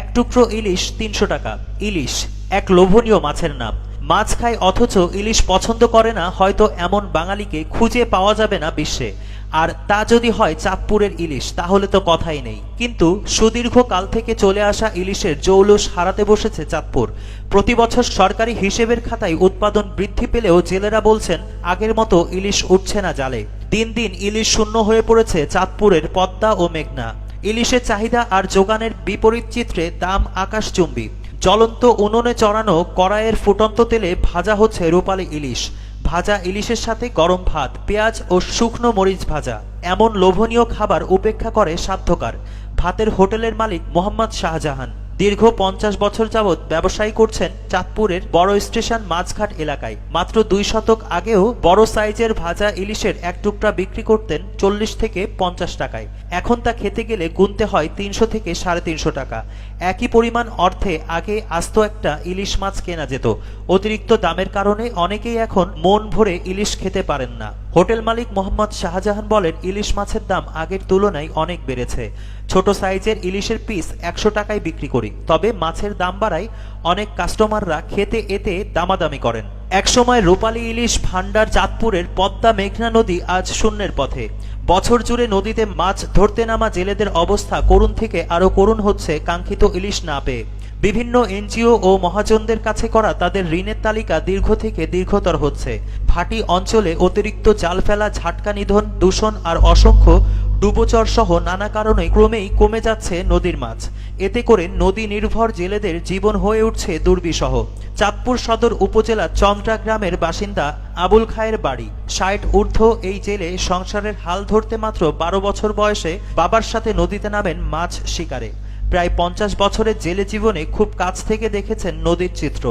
এক টুকরো ইলিশ তিনশো টাকা। ইলিশ এক লোভনীয় মাছের নাম। মাছ খায় অথচ ইলিশ পছন্দ করে না, হয়তো এমন বাঙালিকে খুঁজে পাওয়া যাবে না বিশ্বে। আর তা যদি হয় চাঁদপুরের ইলিশ, তাহলে তো কথাই নেই। কিন্তু সুদীর্ঘ কাল থেকে চলে আসা ইলিশের জৌলুস হারাতে বসেছে চাঁদপুর। প্রতি বছর সরকারি হিসেবের খাতায় উৎপাদন বৃদ্ধি পেলেও জেলেরা বলছেন, আগের মতো ইলিশ উঠছে না জালে। দিন দিন ইলিশ শূন্য হয়ে পড়েছে চাঁদপুরের পদ্মা ও মেঘনা। ইলিশের চাহিদা আর যোগানের বিপরীত চিত্রে দাম আকাশচুম্বী। জ্বলন্ত উনুনে চড়ানো কড়াইয়ের ফুটন্ত তেলে ভাজা হচ্ছে রূপালী ইলিশ। ভাজা ইলিশের সাথে গরম ভাত, পেঁয়াজ ও শুকনো মরিচ ভাজা। এমন লোভনীয় খাবার উপেক্ষা করে সাধ্যকার। ভাতের হোটেলের মালিক মোহাম্মদ শাহজাহান। দীর্ঘ পঞ্চাশ বছর যাবৎ ব্যবসায়ী করছেন চাঁদপুরের বড় স্টেশন মাছঘাট এলাকায়। মাত্র দুই শতক আগেও বড় সাইজের ভাজা ইলিশের এক টুকরা বিক্রি করতেন চল্লিশ থেকে পঞ্চাশ টাকায়। এখন তা খেতে গেলে গুনতে হয় তিনশো থেকে সাড়ে তিনশো টাকা। একই পরিমাণ অর্থে আগে আস্ত একটা ইলিশ মাছ কেনা যেত। অতিরিক্ত দামের কারণে অনেকেই এখন মন ভরে ইলিশ খেতে পারেন না। হোটেল মালিক মোহাম্মদ শাহজাহান বলেন, ইলিশ মাছের দাম আগের তুলনায় অনেক বেড়েছে। ছোট সাইজের ইলিশের পিস একশো টাকায় বিক্রি করি। তবে মাছের দাম বাড়ায় অনেক কাস্টমাররা খেতে এতে দামাদামি করেন। একসময় রূপালী ইলিশ ভান্ডার চাঁদপুরের পদ্মা মেঘনা নদী আজ শূন্যের পথে। বছর জুড়ে নদীতে মাছ ধরতে নামা জেলেদের অবস্থা করুণ থেকে আরও করুণ হচ্ছে কাঙ্ক্ষিত ইলিশ না পেয়ে। বিভিন্ন এনজিও ও মহাজনদের কাছে করা তাদের ঋণের তালিকা দীর্ঘ থেকে দীর্ঘতর হচ্ছে। ভাটি অঞ্চলে অতিরিক্ত জাল ফেলা, ঝাটকা নিধন, দূষণ আর অসংখ্য ডুবোচর সহ নানা কারণে ক্রমেই কমে যাচ্ছে নদীর মাছ। এতে করে নদী নির্ভর জেলেদের জীবন হয়ে উঠছে দুর্বিষহ। চাঁদপুর সদর উপজেলা চন্দ্রা গ্রামের বাসিন্দা আবুল খায়ের বাড়ি। ষাট ঊর্ধ্ব এই জেলে সংসারের হাল ধরতে মাত্র বারো বছর বয়সে বাবার সাথে নদীতে নামেন মাছ শিকারে। প্রায় পঞ্চাশ বছরের জেলে জীবনে খুব কাছ থেকে দেখেছেন নদীর চিত্র।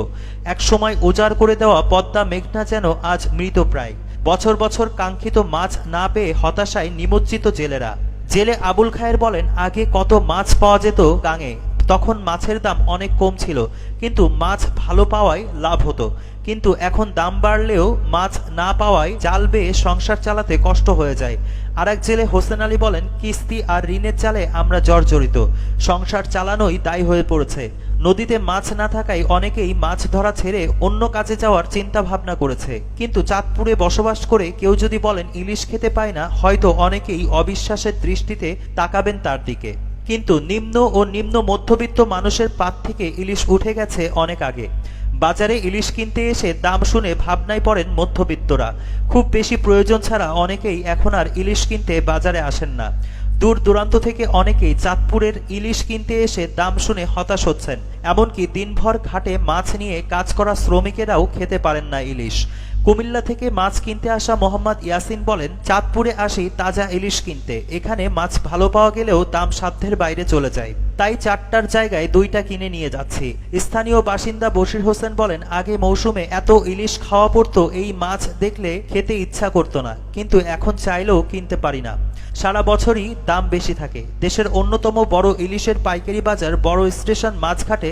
এক সময় উজাড় করে দেওয়া পদ্মা মেঘনা যেন আজ মৃতপ্রায় বছর বছর কাঙ্ক্ষিত মাছ না পেয়ে হতাশায় নিমজ্জিত জেলেরা। জেলে আবুল খায়ের বলেন, আগে কত মাছ পাওয়া যেত গাঙে তখন মাছের দাম অনেক কম ছিল, কিন্তু মাছ ভালো পাওয়ায় লাভ হতো। কিন্তু এখন দাম বাড়লেও মাছ না পাওয়ায় জাল বেয়ে সংসার চালাতে কষ্ট হয়ে যায়। আর এক জেলে হোসেন আলী বলেন, কিস্তি আর ঋণের চালে আমরা জর্জরিত। সংসার চালানোই দায়ী হয়ে পড়েছে। নদীতে মাছ না থাকায় অনেকেই মাছ ধরা ছেড়ে অন্য কাজে যাওয়ার চিন্তা ভাবনা করেছে। কিন্তু চাঁদপুরে বসবাস করে কেউ যদি বলেন, ইলিশ খেতে পায় না হয়তো অনেকেই অবিশ্বাসের দৃষ্টিতে তাকাবেন তার দিকে। কিন্তু নিম্ন ও নিম্ন মধ্যবিত্ত মানুষের পাত থেকে ইলিশ উঠে গেছে অনেক আগে। বাজারে ইলিশ কিনতে এসে দাম শুনে ভাবনায় পড়েন মধ্যবিত্তরা। খুব বেশি প্রয়োজন ছাড়া অনেকেই এখন আর ইলিশ কিনতে বাজারে আসেন না। দূর দূরান্ত থেকে অনেকেই চাঁদপুরের ইলিশ কিনতে এসে দাম শুনে হতাশ হচ্ছেন। এমনকি দিনভর ঘাটে মাছ নিয়ে কাজ করা শ্রমিকেরাও খেতে পারেন না ইলিশ। কুমিল্লা থেকে মাছ কিনতে আসা মোহাম্মদ ইয়াসিন বলেন, চাঁদপুরে আসি তাজা ইলিশ কিনতে। এখানে মাছ ভালো পাওয়া গেলেও দাম সাধ্যের বাইরে চলে যায়। তাই চারটার জায়গায় দুইটা কিনে নিয়ে যাচ্ছি। স্থানীয় বাসিন্দা বশির হোসেন বলেন, আগে মৌসুমে এত ইলিশ খাওয়া পড়তো, এই মাছ দেখলে খেতে ইচ্ছা করতো না, কিন্তু এখন চাইলেও কিনতে পারি না। সারা বছরই দাম বেশি থাকে। দেশের অন্যতম বড় ইলিশের পাইকারি বাজার বড় স্টেশন মাছঘাটে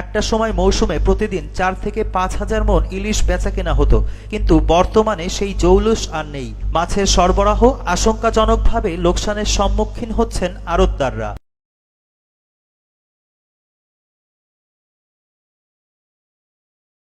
একটা সময় মৌসুমে প্রতিদিন চার থেকে পাঁচ হাজার মন ইলিশ বেচা কেনা হতো, কিন্তু বর্তমানে সেই জৌলুস আর নেই। মাছের সরবরাহ আশঙ্কাজনকভাবে লোকসানের সম্মুখীন হচ্ছেন আড়তদাররা।